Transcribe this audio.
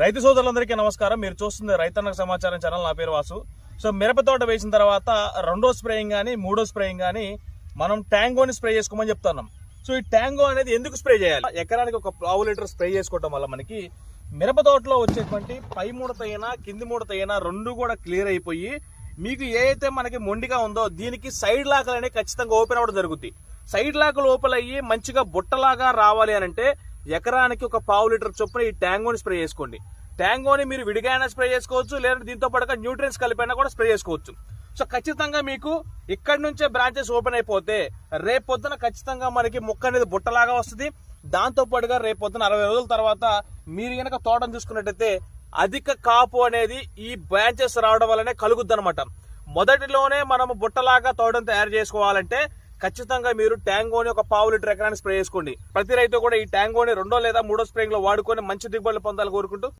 రైతు సోదరులందరికీ నమస్కారం. మీరు చూస్తుంది రైతన్నకు సమాచారం ఛానల్. నా పేరు వాసు. సో మిరప తోట వేసిన తర్వాత రెండో స్ప్రేయింగ్ కానీ మూడో స్ప్రేయింగ్ కానీ మనం ట్యాంగోని స్ప్రే చేసుకోమని చెప్తున్నాం. సో ఈ ట్యాంగో అనేది ఎందుకు స్ప్రే చేయాలి? ఎకరానికి ఒక పావు లీటర్ స్ప్రే చేసుకోవడం వల్ల మనకి మిరప తోటలో వచ్చేటువంటి పై ముడత అయినా కింది ముడత అయినా రెండు కూడా క్లియర్ అయిపోయి మీకు ఏదైతే మనకి మొండిగా ఉందో దీనికి సైడ్ లాకలు అనేవి ఖచ్చితంగా ఓపెన్ అవ్వడం జరుగుతుంది సైడ్ లాకలు ఓపెన్ అయ్యి మంచిగా బుట్టలాగా రావాలి అని అంటే ఎకరానికి ఒక పావు లీటర్ చొప్పున ఈ ట్యాంగోని స్ప్రే చేసుకోండి. ట్యాంగోని మీరు విడిగా అయినా స్ప్రే చేసుకోవచ్చు లేదంటే దీంతో పాటుగా న్యూట్రియన్స్ కలిపైనా కూడా స్ప్రే చేసుకోవచ్చు. సో ఖచ్చితంగా మీకు ఇక్కడి నుంచే బ్రాంచెస్ ఓపెన్ అయిపోతే రేపు పొద్దున ఖచ్చితంగా మనకి మొక్క అనేది బుట్టలాగా వస్తుంది. దాంతో పాటుగా రేపు పొద్దున అరవై రోజుల తర్వాత మీరు కనుక తోటను చూసుకున్నట్టయితే అధిక కాపు అనేది ఈ బ్రాంచెస్ రావడం వల్లనే కలుగుద్ది అనమాట మొదటిలోనే మనము బుట్టలాగా తోటను తయారు చేసుకోవాలంటే ఖచ్చితంగా మీరు ట్యాంగోని ఒక పావు లీటర్ ఎకరానికి స్ప్రే చేసుకోండి. ప్రతి రైతు కూడా ఈ ట్యాంగోని రెండో లేదా మూడో స్ప్రేయింగ్లో వాడుకొని మంచి దిగుబడులు పొందాలని కోరుకుంటూ